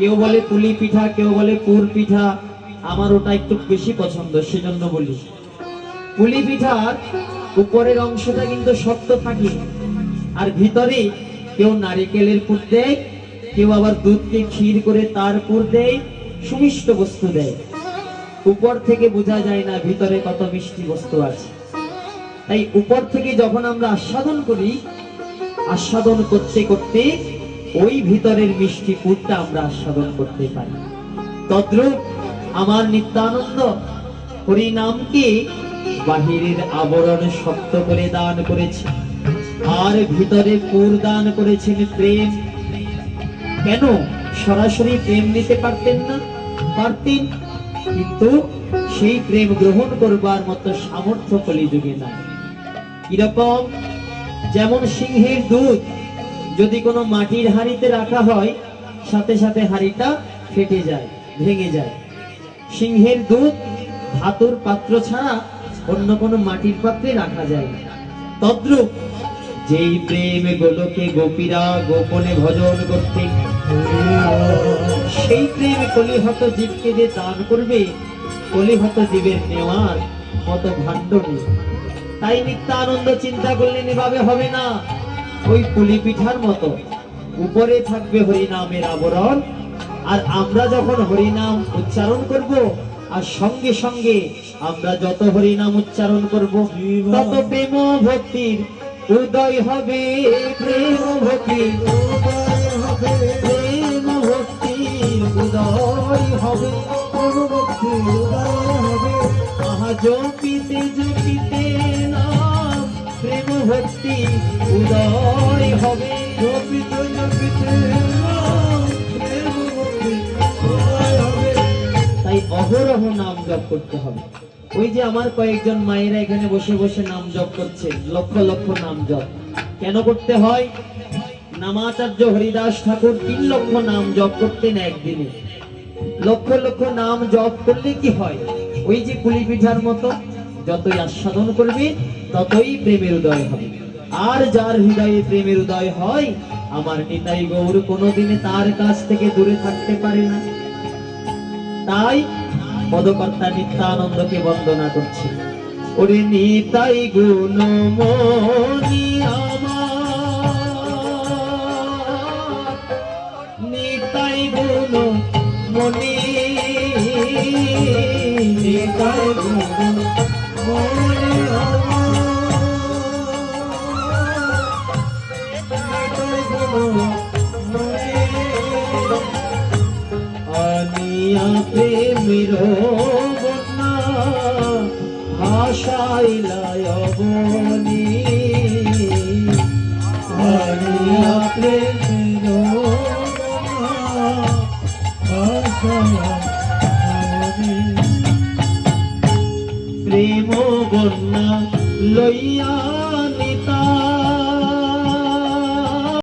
কেউ বলে পুলি পিঠা, কেউ বলে পুর পিঠা, আমার ওটা একটু বেশি পছন্দ, সেজন্য বলি। পুলি পিঠার উপরের অংশটা কিন্তু শক্ত থাকে আর ভিতরে কেউ নারিকেলের পুর দেয়, কেউ আবার দুধকে ক্ষীর করে তার পুর দেয়, সুমিষ্ট বস্তু দেয়। উপর থেকে বোঝা যায় না ভিতরে কত মিষ্টি বস্তু আছে। তাই উপর থেকে যখন আমরা আস্বাদন করি, আস্বাদন করতে করতে ওই ভিতরের মিষ্টি পুরটা আমরা আস্বাদন করতে পারি। তদ্রূপ আমার নিত্যানন্দ, হরি নামকে বাহিরের আবরণ শক্ত করে দান করেছে আর ভিতরে পুর দান করেছেন প্রেম। কেন? সরাসরি প্রেম নিতে পারতেন না? পারতেন, কিন্তু সেই প্রেম গ্রহণ করবার মতো সামর্থ্য কলিযুগে নাই। কীরকম? যেমন সিংহের দুধ যদি কোনো মাটির হাঁড়িতে রাখা হয়, সাথে সাথে হাঁড়িটা ফেটে যায়, ভেঙে যায়। সিংহের দুধ, ধাতুর পাত্র ছাড়া অন্য কোনো মাটির পাত্রে রাখা যায় তদ্রূপ যেই প্রেম গোলকে গোপীরা গোপনে ভজন করতে, সেই প্রেম কলিহত জীবকে যে দান করবে, কলিহত জীবের নেওয়ার মতো ভাণ্ড নেই তাই নিত্যানন্দ চিন্তা করলেন, এভাবে হবে না। ওই পুলি পিঠার মতো। উপরে থাকবে হরিনামের আবরণ আর আমরা যখন হরিনাম উচ্চারণ করব আর সঙ্গে সঙ্গে আমরা যত হরিনাম উচ্চারণ করব তত প্রেম ভক্তির উদয় হবে। প্রেম ভক্তির উদয় হবে প্রেম ভক্তির উদয় হবে। প্রেম ভক্তির উদয় হবে। আহা জপিতে তাই অহরহ নাম জপ করতে হবে। ওই যে আমার কয়েকজন মায়েরা এখানে বসে বসে নাম জপ করছে, লক্ষ লক্ষ নাম জপ। কেন করতে হয়? নামাচার্য হরিদাস ঠাকুর তিন লক্ষ নাম জপ করতেন একদিনে। লক্ষ লক্ষ নাম জপ করলে কি হয়? ওই যে পুলি পিঠার মতো, যতই আস্বাদন করবে, ততই প্রেমের উদয় হবে। আর যার হৃদয়ে প্রেমের উদয় হয়, আমার নিতাই গৌর কোনোদিনে তার কাছ থেকে দূরে থাকতে পারে না। তাই পদকর্তা নিত্যানন্দকে বন্দনা করছে। ওরে নিতাই গুণ মনি নিতাই গুণ আনিয়া প্রেমের বন্যা ভাষাইলায় বনি আনিয়া প্রেমের। প্রেম বন্যা লইয়া